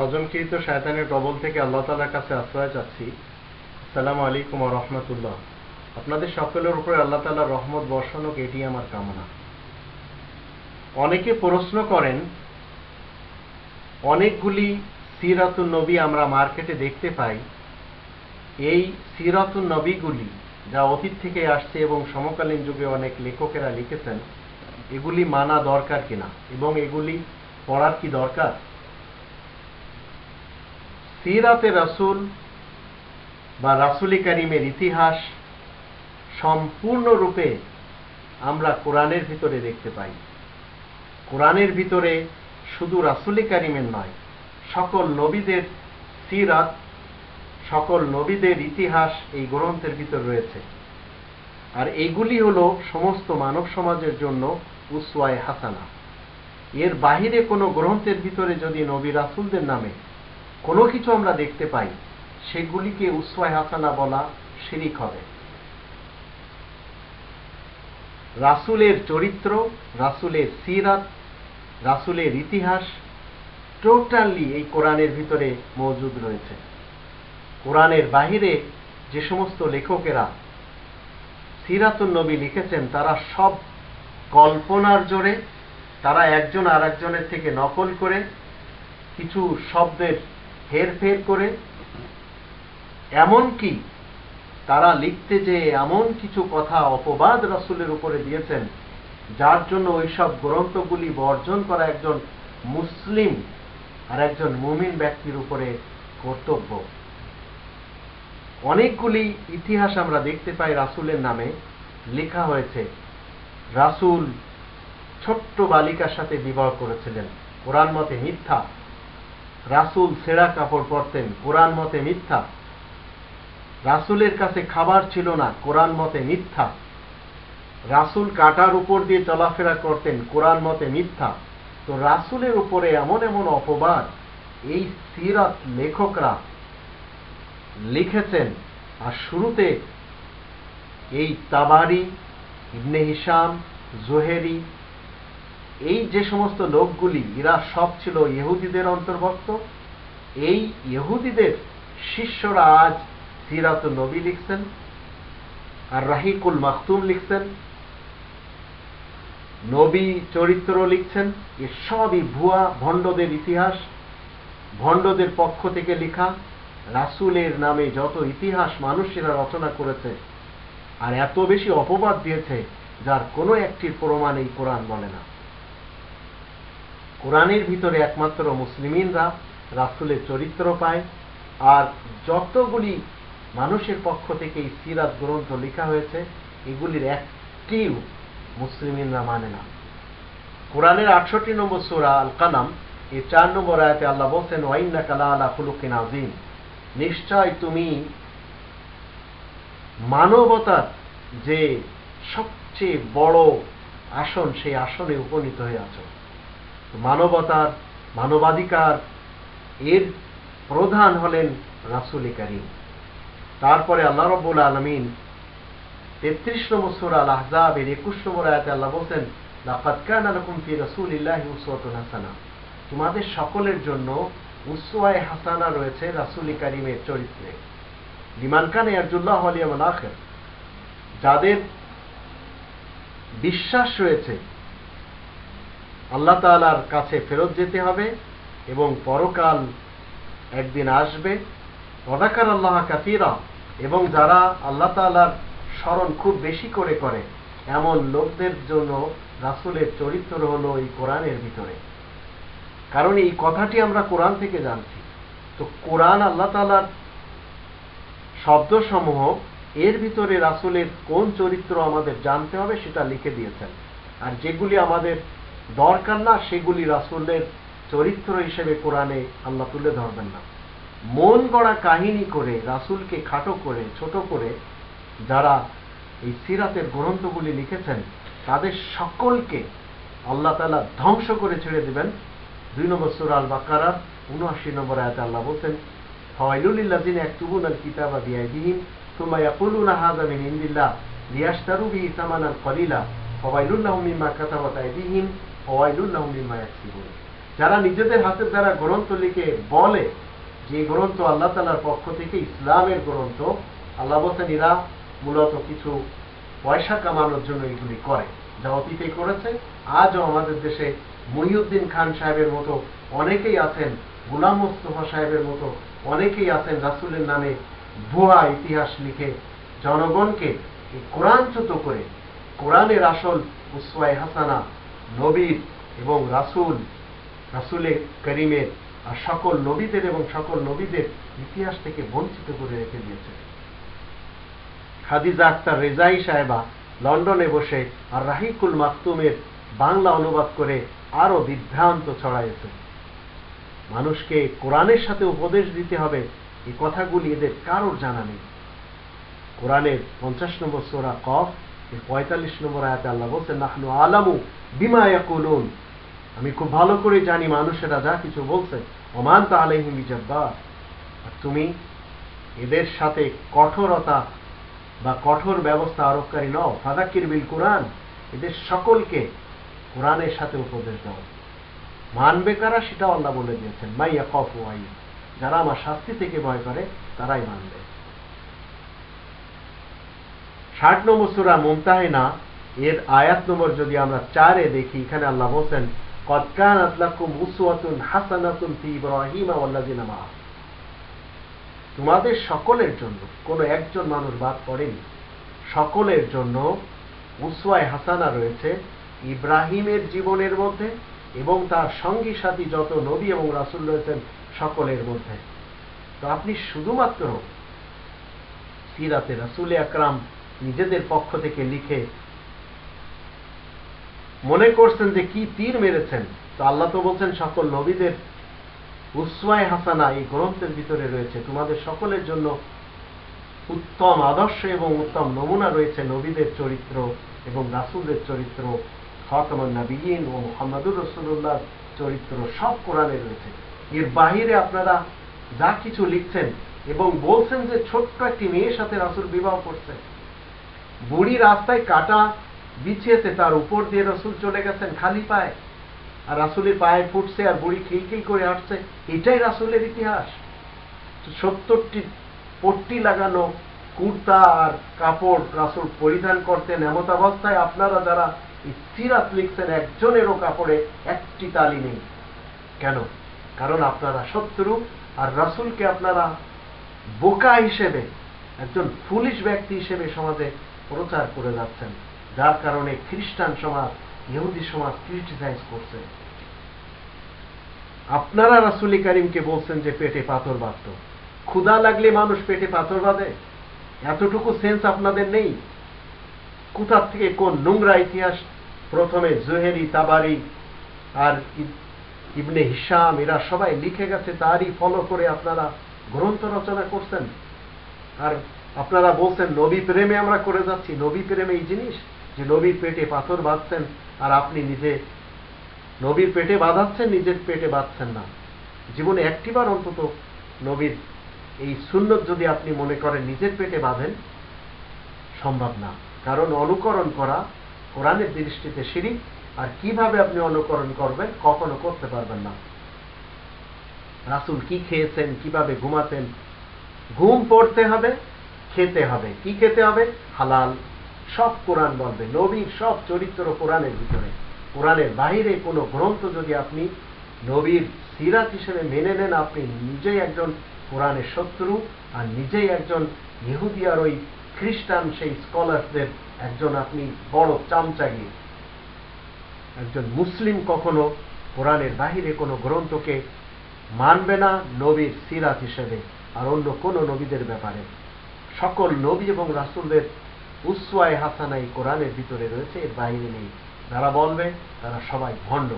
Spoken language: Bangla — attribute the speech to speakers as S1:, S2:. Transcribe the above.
S1: রজনকৃত শায়তানের কবল থেকে আল্লাহ তালার কাছে আশ্রয় চাচ্ছি। সালাম আলাইকুম রহমতুল্লাহ। আপনাদের সকলের উপরে আল্লাহ তালার রহমত বর্ষণক এটি আমার কামনা। অনেকে প্রশ্ন করেন, অনেকগুলি সিরাতুন নবী আমরা মার্কেটে দেখতে পাই। এই সিরাতুন নবীগুলি যা অতীত থেকে আসছে এবং সমকালীন যুগে অনেক লেখকেরা লিখেছেন, এগুলি মানা দরকার কিনা এবং এগুলি পড়ার কি দরকার? সিরাতে রাসুল বা রাসুলি করিমের ইতিহাস সম্পূর্ণরূপে আমরা কোরআনের ভিতরে দেখতে পাই। কোরআনের ভিতরে শুধু রাসুলি কারিমের নয়, সকল নবীদের সিরাত, সকল নবীদের ইতিহাস এই গ্রন্থের ভিতর রয়েছে। আর এইগুলি হলো সমস্ত মানব সমাজের জন্য উসওয়ায় হাসানা। এর বাহিরে কোনো গ্রন্থের ভিতরে যদি নবী রাসুলদের নামে কোনো কিছু আমরা দেখতে পাই, সেগুলিকে উসওয়ায় হাসানা বলা শিরিক হবে। রাসুলের চরিত্র, রাসুলের সিরাত, রাসুলের ইতিহাস টোটালি এই কোরআনের ভিতরে মজুদ রয়েছে। কোরআনের বাহিরে যে সমস্ত লেখকেরা সিরাতুন নবী লিখেছেন, তারা সব কল্পনার জোরে, তারা একজন আর একজনের থেকে নকল করে কিছু শব্দের হেরফের করে, এমনকি তারা লিখতে যে এমন কিছু কথা অপবাদ রাসুলের উপরে দিয়েছেন, যার জন্য ওইসব গ্রন্থগুলি বর্জন করা একজন মুসলিম আর একজন মুমিন ব্যক্তির উপরে কর্তব্য। অনেকগুলি ইতিহাস আমরা দেখতে পাই রাসুলের নামে। লেখা হয়েছে, রাসুল ছোট্ট বালিকার সাথে বিবাহ করেছিলেন। কোরআন মতে মিথ্যা রাসুল সেরা কাপড় পরতেন, কোরআন মতে মিথ্যা। রাসুলের কাছে খাবার ছিল না, কোরআন মতে মিথ্যা। রাসুল কাটার উপর দিয়ে চলাফেরা করতেন, কোরআন মতে মিথ্যা। তো রাসুলের উপরে এমন এমন অপবাদ, এই সিরাত লেখকরা লিখেছেন। আর শুরুতে এই তাবারি, ইবনে হিসাম জোহেরি এই যে সমস্ত লোকগুলি, এরা সব ছিল ইহুদিদের অন্তর্ভুক্ত। এই ইহুদিদের শিষ্যরা আজ সিরাত নবী লিখছেন আর রাহিকুল মাখতুম লিখছেন। নবী চরিত্র লিখছেন। এ সবই ভুয়া, ভণ্ডদের ইতিহাস। ভণ্ডদের পক্ষ থেকে লেখা। রাসুলের নামে যত ইতিহাস মানুষেরা রচনা করেছে, আর এত বেশি অপবাদ দিয়েছে, যার কোনো একটির প্রমাণ এই কোরআন বলে না। কোরআনের ভিতরে একমাত্র মুসলিমিনরা রাসুলের চরিত্র পায়। আর যতগুলি মানুষের পক্ষ থেকে এই সিরাত গ্রন্থ লেখা হয়েছে, এগুলির একটিও মুসলিমিনরা মানে না। কোরআনের আটষট্টি নম্বর সুরা আল কালাম এই চার নম্বর আয়াতে আল্লাহ বলছেন ওয়াইন্না কালা আলা ফুলুকিন আজিম নিশ্চয় তুমি মানবতার যে সবচেয়ে বড় আসন, সেই আসনে উপনীত হয়ে আছো। মানবতার, মানবাধিকার, এর প্রধান হলেন রাসুল করিম। তারপরে আল্লাহ রব্বুল আলমিন তেত্রিশ নম্বর সুরা আল আহজাবের একুশ নম্বর আয়াতে আল্লাহ বলছেন, লাকাদ কানা লাকুম ফি হাসানা। তোমাদের সকলের জন্য উসওয়ায়ে হাসানা রয়েছে রাসূল কারীমের চরিত্রে। লিমান কান ইয়ারজুল্লাহ ওয়াল ইয়াউমিল আখির। যাদের বিশ্বাস রয়েছে আল্লাহ তাআলার কাছে ফেরত যেতে হবে এবং পরকাল একদিন আসবে। অদাকার আল্লাহ কাতিরা এবং যারা আল্লাহ তাআলার স্মরণ খুব বেশি করে করে, এমন লোকদের জন্য রাসুলের চরিত্র হলো এই কোরআনের ভিতরে। কারণ এই কথাটি আমরা কোরআন থেকে জানছি। তো কোরআন আল্লাহ তালার শব্দসমূহ, এর ভিতরে রাসুলের কোন চরিত্র আমাদের জানতে হবে সেটা লিখে দিয়েছেন। আর যেগুলি আমাদের দরকার না সেগুলি রাসুলের চরিত্র হিসেবে কোরআনে আল্লাহ তুলে ধরবেন না। মন গড়া কাহিনী করে, রাসুলকে খাটো করে, ছোট করে যারা এই সিরাতের গ্রন্থগুলি লিখেছেন, তাদের সকলকে আল্লাহ তালা ধ্বংস করে ছেড়ে দেবেন। দুই নম্বর সুর আল বাকারার উনআশি নম্বর আয়াতে আল্লাহ বলছেন ফাওয়াইলুলিল্লাযিনা ইয়াকতুবুনা আল কিতাবা বিআইদিহিম, সুম্মা ইয়াকুলুনা হাযা মিন ইনদিল্লাহ লিয়াশতারু বিহি সামানান কলিলা ফাওয়াইলুল লাহুম মিম্মা কাতাবাত আইদিহিম। যারা নিজেদের হাতের দ্বারা গ্রন্থ লিখে বলে, যে গ্রন্থ আল্লাহ তালার পক্ষ থেকে ইসলামের গ্রন্থ, আল্লাহ বলছেন, এরা মূলত কিছু পয়সা কামানোর জন্য এগুলি করে, যা অতীতে করেছে। আজও আমাদের দেশে মহিউদ্দিন খান সাহেবের মতো অনেকেই আছেন, গুলাম মোস্তফা সাহেবের মতো অনেকেই আছেন, রাসুলের নামে ভুয়া ইতিহাস লিখে জনগণকে কোরআনচ্যুত করে, কোরআনের আসল উসওয়ায় হাসানা নবীর এবং রাসুল, রাসুলে করিমের আর সকল নবীদের এবং সকল নবীদের ইতিহাস থেকে বঞ্চিত করে রেখে দিয়েছে। খাদিজা আক্তার রেজাই সাহেবা লন্ডনে বসে আর রাহিকুল মাকতুমের বাংলা অনুবাদ করে আরও বিভ্রান্ত ছড়াইছে মানুষকে কোরআনের সাথে উপদেশ দিতে হবে, এই কথাগুলি এদের কারোর জানা নেই। কোরআনের পঞ্চাশ নম্বর সোরা কফ পঁয়তাল্লিশ নম্বর আয়াতে আল্লাহ বলছেন, নাহনু আলামু বিমা ইয়াকুলুন। আমি খুব ভালো করে জানি, মানুষেরা যা কিছু বলছে অমান ওমান তাহলেহিম জব্বার আর তুমি এদের সাথে কঠোরতা বা কঠোর ব্যবস্থা আরোপকারী নও। ফাদাক্কির বিল কোরআন। এদের সকলকে কোরআনের সাথে উপদেশ দাও। মানবে কারা সেটাও আল্লাহ বলে দিয়েছেন মাইয়া কফ ওয়াই যারা আমার শাস্তি থেকে ভয় করে, তারাই মানবে। ষাট নম্বর সুরা মুমতাহিনা এর আয়াত নম্বর যদি আমরা চারে দেখি, এখানে আল্লাহ বলছেন কৎকান আতলাকুম উসওয়াতুন হাসানাতুন ফি ইব্রাহিম ওয়াল্লাযিনা মা তোমাদের সকলের জন্য, কোনো একজন মানুষ বাদ পড়েনি। সকলের জন্য উসওয়ায় হাসানা রয়েছে ইব্রাহিমের জীবনের মধ্যে এবং তার সঙ্গী সাথী যত নবী এবং রাসুল রয়েছেন সকলের মধ্যে। তো আপনি শুধুমাত্র সিরাতে রাসুল আকরাম নিজেদের পক্ষ থেকে লিখে। মনে করছেন যে কি তীর মেরেছেন? তো আল্লাহ তো বলছেন, সকল নবীদের উসওয়ায় হাসানা এই গ্রন্থের ভিতরে রয়েছে। তোমাদের সকলের জন্য উত্তম আদর্শ এবং উত্তম নমুনা রয়েছে নবীদের চরিত্র এবং রাসুলদের চরিত্র। খতমান নবীন ও মোহাম্মদুর রসুল্লাহ চরিত্র সব কোরআনে রয়েছে। এর বাহিরে আপনারা যা কিছু লিখছেন এবং বলছেন যে ছোট্ট একটি মেয়ের সাথে রাসুল বিবাহ করছে বুড়ি রাস্তায় কাটা বিছিয়েছে তার উপর দিয়ে রসুল চলে গেছেন খালি পায়ে। আর রাসুলের পায়ে ফুটছে আর বুড়ি খিলখিল করে হাঁটছে। এটাই রাসুলের ইতিহাস। সত্তরটি পট্টি লাগানো, কুর্তা আর কাপড় রাসুল পরিধান করতেন এমত অবস্থায় আপনারা যারা সিরাত লিখছেন, একজনেরও কাপড়ে একটি তালি নেই। কেন? কারণ আপনারা শত্রু আর রাসুলকে আপনারা বোকা হিসেবে, একজন পুলিশ ব্যক্তি হিসেবে সমাজে প্রচার করে যাচ্ছেন, যার কারণে খ্রিস্টান সমাজ, ইহুদি সমাজ ক্রিটিসাইজ করছে। আপনারা রাসুলি করিমকে বলছেন যে পেটে পাথর বাঁধত। ক্ষুধা লাগলে মানুষ পেটে পাথর বাঁধে? এতটুকু সেন্স আপনাদের নেই? কোথার থেকে কোন নোংরা ইতিহাস? প্রথমে জোহেরি, তাবারি আর ইবনে হিসাম এরা সবাই লিখে গেছে, তারই ফলো করে আপনারা গ্রন্থ রচনা করছেন। আর আপনারা বলছেন, নবী প্রেমে আমরা করে যাচ্ছি। নবী প্রেমে এই জিনিস যে নবীর পেটে পাথর বাঁধছেন আর আপনি নিজে নবীর পেটে বাঁধাচ্ছেন, নিজের পেটে বাঁধছেন না। জীবনে একটিবার অন্তত নবীর এই সুন্নত যদি আপনি মনে করেন, নিজের পেটে বাঁধেন, সম্ভব না। কারণ অনুকরণ করা কোরআনের দৃষ্টিতে শিরিক, আর কীভাবে আপনি অনুকরণ করবেন কখনো করতে পারবেন না। রাসুল কি খেয়েছেন, কীভাবে ঘুমাতেন? ঘুম পড়তে হবে খেতে হবে। কি খেতে হবে? হালাল। সব কোরআন বলবে। নবীর সব চরিত্র কোরআনের ভিতরে। কোরআনের বাহিরে কোনো গ্রন্থ যদি আপনি নবীর সিরাত হিসেবে মেনে নেন, আপনি নিজেই একজন কোরআনের শত্রু আর নিজেই একজন ইহুদি আর ওই খ্রিস্টান সেই স্কলারদের একজন আপনি বড় চামচাগি। একজন মুসলিম কখনো কোরআনের বাহিরে কোনো গ্রন্থকে মানবে না নবীর সিরাত হিসেবে আর অন্য কোনো নবীদের ব্যাপারে। সকল নবী এবং রাসুলদের উসওয়ায় হাসানাই কোরআনের ভিতরে রয়েছে, এর বাইরে নেই। যারা বলবে, তারা সবাই ভণ্ড।